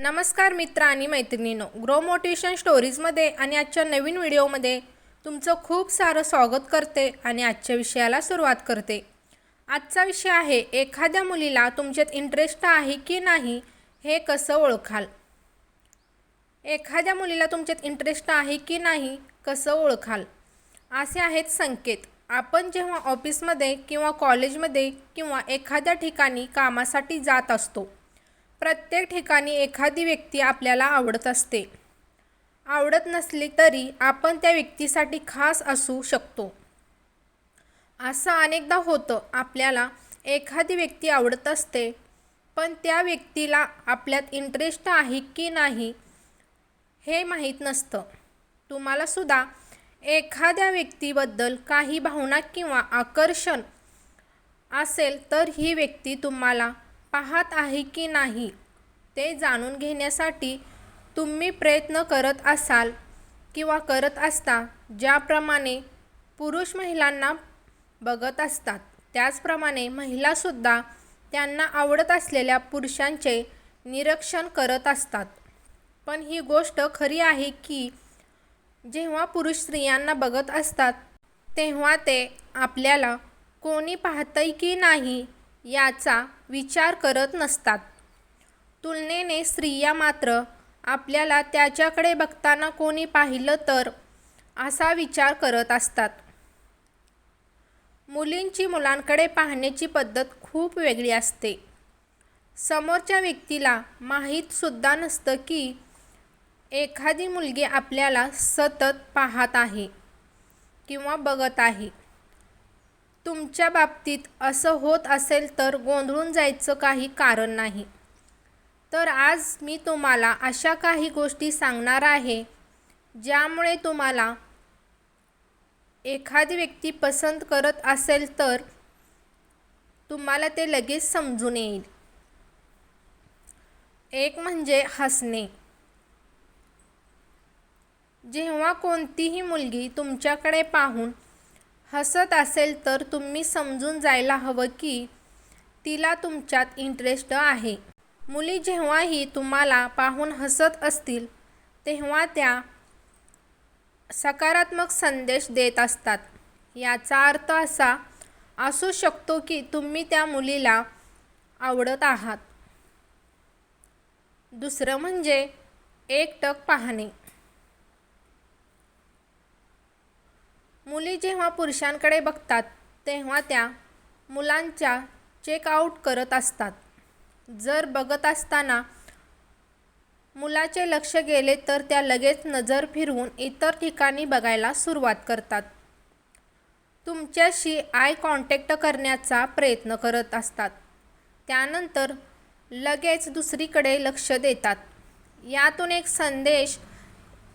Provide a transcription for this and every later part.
नमस्कार मित्र आणि मैत्रिणींनो ग्रो मोटिवेशन स्टोरीजमध्ये आणि आजच्या नवीन व्हिडिओमध्ये तुमचं खूप सारं स्वागत करते आणि आजच्या विषयाला सुरुवात करते. आजचा विषय आहे एखाद्या मुलीला तुमच्यात इंटरेस्ट आहे की नाही हे कसं ओळखाल? एखाद्या मुलीला तुमच्यात इंटरेस्ट आहे की नाही कसं ओळखाल? असे आहेत संकेत. आपण जेव्हा ऑफिसमध्ये किंवा कॉलेजमध्ये किंवा एखाद्या ठिकाणी कामासाठी जात असतो प्रत्येक ठिकाणी एखादी व्यक्ती आपल्याला आवडत असते. आवडत नसली तरी आपण त्या व्यक्तीसाठी खास असू शकतो. असं अनेकदा होतं आपल्याला एखादी व्यक्ती आवडत असते पण त्या व्यक्तीला आपल्यात इंटरेस्ट आहे की नाही हे माहीत नसतं. तुम्हालासुद्धा एखाद्या व्यक्तीबद्दल काही भावना किंवा आकर्षण असेल तर ही व्यक्ती तुम्हाला पाहत आहे की नाही ते जाणून घेण्यासाठी तुम्ही प्रयत्न करत असाल किंवा करत असता ज्याप्रमाणे पुरुष महिलांना बघत असतात. त्याचप्रमाणे महिलासुद्धा त्यांना आवडत असलेल्या पुरुषांचे निरीक्षण करत असतात. पण ही गोष्ट खरी आहे की जेव्हा पुरुष स्त्रियांना बघत असतात तेव्हा ते आपल्याला कोणी पाहतंय की नाही याचा विचार करत नसतात. तुलनेने स्त्रिया मात्र आपल्याला त्याच्याकडे बघताना कोणी पाहिलं तर असा विचार करत असतात. मुलींची मुलांकडे पाहण्याची पद्धत खूप वेगळी असते. समोरच्या व्यक्तीला माहीतसुद्धा नसतं की एखादी मुलगी आपल्याला सतत पाहत आहे किंवा बघत आहे. तुमच्या बाबतीत असं होत असेल तर गोंधळून जायचं काही कारण नाही. तर आज मी तुम्हाला अशा काही गोष्टी सांगणार आहे ज्यामुळे तुम्हाला एखादी व्यक्ती पसंत करत असेल तर तुम्हाला ते लगेच समजून येईल. एक म्हणजे हसणे. जेव्हा कोणतीही मुलगी तुमच्याकडे पाहून हसत असेल तर तुम्ही समजून जायला हवं की तिला तुमच्यात इंटरेस्ट आहे. मुली जेव्हाही तुम्हाला पाहून हसत असतील तेव्हा त्या सकारात्मक संदेश देत असतात. याचा अर्थ असा असू शकतो की तुम्ही त्या मुलीला आवडत आहात. दुसरं म्हणजे एकटक पाहणे. मुली जेव्हा पुरुषांकडे बघतात तेव्हा त्या मुलांच्या चेकआउट करत असतात. जर बघत असताना मुलाचे लक्ष गेले तर त्या लगेच नजर फिरवून इतर ठिकाणी बघायला सुरुवात करतात. तुमच्याशी आय कॉन्टॅक्ट करण्याचा प्रयत्न करत असतात. त्यानंतर लगेच दुसरीकडे लक्ष देतात. यातून एक संदेश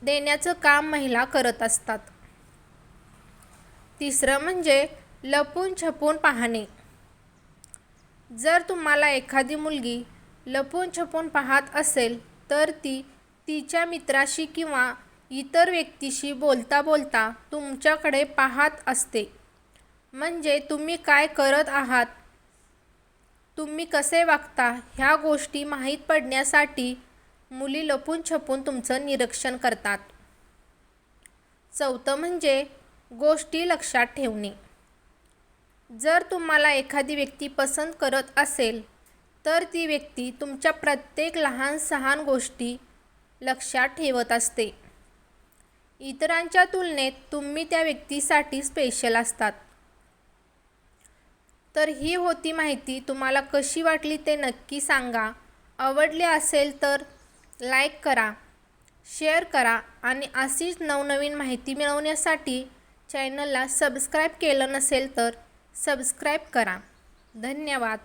देण्याचं काम महिला करत असतात. तिसरं म्हणजे लपून छपून पाहणे. जर तुम्हाला एखादी मुलगी लपून छपून पाहत असेल तर ती तिच्या मित्राशी किंवा इतर व्यक्तीशी बोलता बोलता तुमच्याकडे पाहत असते. म्हणजे तुम्ही काय करत आहात? तुम्ही कसे वागता? ह्या गोष्टी माहीत पडण्यासाठी मुली लपून छपून तुमचं निरीक्षण करतात. चौथं म्हणजे गोष्टी लक्षात ठेवणे. जर तुम्हाला एखादी व्यक्ती पसंत करत असेल तर ती व्यक्ती तुमच्या प्रत्येक लहान सहान गोष्टी लक्षात ठेवत असते. इतरांच्या तुलनेत तुम्ही त्या व्यक्तीसाठी स्पेशल असतात. तर ही होती माहिती. तुम्हाला कशी वाटली ते नक्की सांगा. आवडले असेल तर लाईक करा शेअर करा आणि अशीच नवनवीन माहिती मिळवण्यासाठी चॅनलला सबस्क्राईब केलं नसेल तर सबस्क्राईब करा. धन्यवाद.